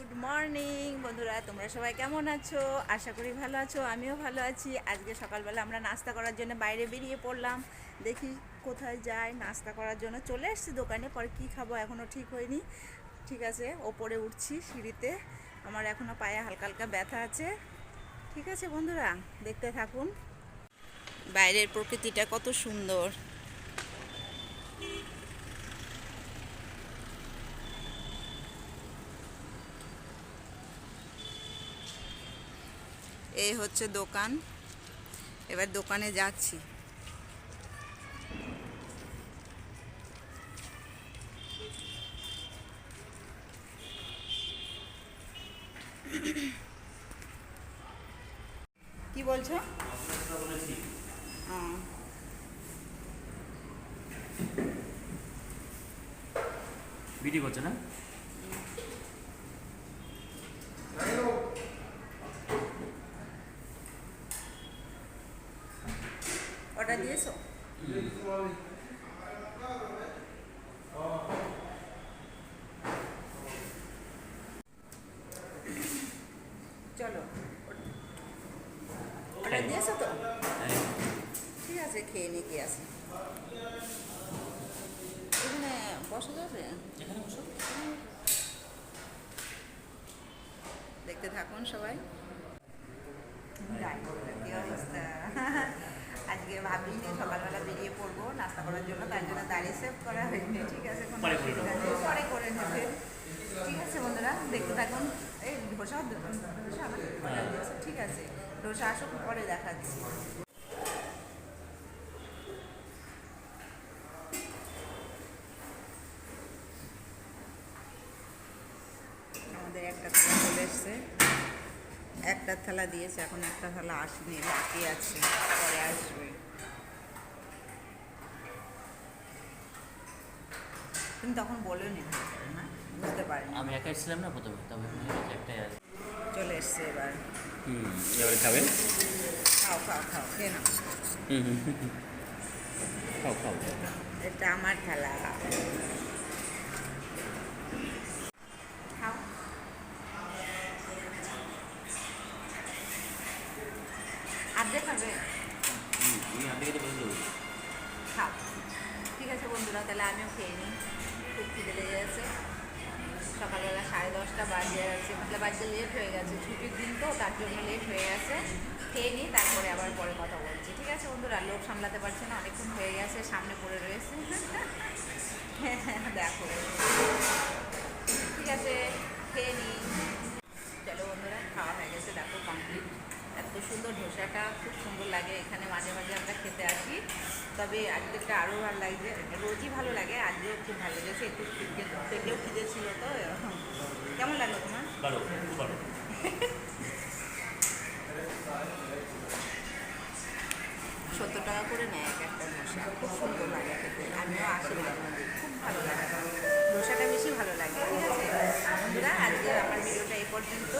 Good morning বন্ধুরা, তোমরা সবাই কেমন আছো? আশা করি ভালো আছো, আমিও ভালো আছি। আজকে সকালবেলা আমরা নাস্তা করার জন্য বাইরে বেরিয়ে পড়লাম। দেখি কোথায় যাই, নাস্তা করার জন্য চলে এসেছি দোকানে, পরে কী খাব এখনও ঠিক হয়নি। ঠিক আছে, ওপরে উঠছি সিঁড়িতে, আমার এখনও পায়ে হালকা হালকা ব্যথা আছে। ঠিক আছে, বন্ধুরা, দেখতে থাকুন। বাইরের প্রকৃতিটা কত সুন্দর। এই হচ্ছে দোকান। এবার দোকানে যাচ্ছি। কি বলছো? বিডি করছে না? দিয়েছ চলো অর্ডার দিয়েছ তো ঠিক আছে খেয়ে নিয়ে কি আছে এখানে বসা যাবে এখানে বসো দেখতে থাকুন সবাই কি অবস্থা ভাবি যে সকালবেলা বেরিয়ে পড়ব নাস্তা করার জন্য তার জন্য দাঁড়িয়ে সেভ করা হয়নি ঠিক আছে কোনো পরে করে অসুবিধা নেই। পরে করে নেবে ঠিক আছে বন্ধুরা দেখতে থাকুন এই ধোসা ধোসা। ঠিক আছে ধোসা আসুক পরে দেখাচ্ছি আমাদের একটা চলে এসছে একটা থালা দিয়েছে এখন একটা থালা আসেনি বাকি আছে পরে আসবে। তুমি তখন বলে নি না? বুঝতে পারিনি। আমি একাই ছিলাম না প্রথমে তবে একটাই আছে। চলে এসছে এবার। হুম এবারে খাবেন খাও খাও খাও খেয়ে নাও। খাও খাও। এটা আমার থালা খাও খাও। ঠিক আছে বন্ধুরা, তাহলে আমিও খেয়ে নিই। খুব খিদে গেছে। সকালবেলা সাড়ে দশটা বাজে আছে। মতলব আজকে লেট হয়ে গেছে। ছুটির দিন তো, তার জন্য লেট হয়ে গেছে। খেয়ে নিই, তারপরে আবার পরে কথা বলছি। ঠিক আছে বন্ধুরা লোক সামলাতে পারছে না। অনেকক্ষণ হয়ে গেছে, সামনে পড়ে রয়েছে। দেখো। ধোসাটা খুব সুন্দর লাগে। এখানে মাঝে মাঝে আমরা খেতে আসি। তবে আজকেরটা আরও ভালো লাগছে। রোজই ভালো লাগে আজকেও খুব ভালো লেগেছে। একটু পেটেও খিদে ছিল তো কেমন লাগল তোমার? সত্তর টাকা করে নেয় এক একটা ধোসা। খুব সুন্দর লাগে খেতে। আমিও আসি মাঝে মাঝে। খুব ভালো লাগে। ধোসাটা বেশি ভালো লাগে ঠিক আছে? বন্ধুরা আজকে আমার ভিডিওটা এই পর্যন্ত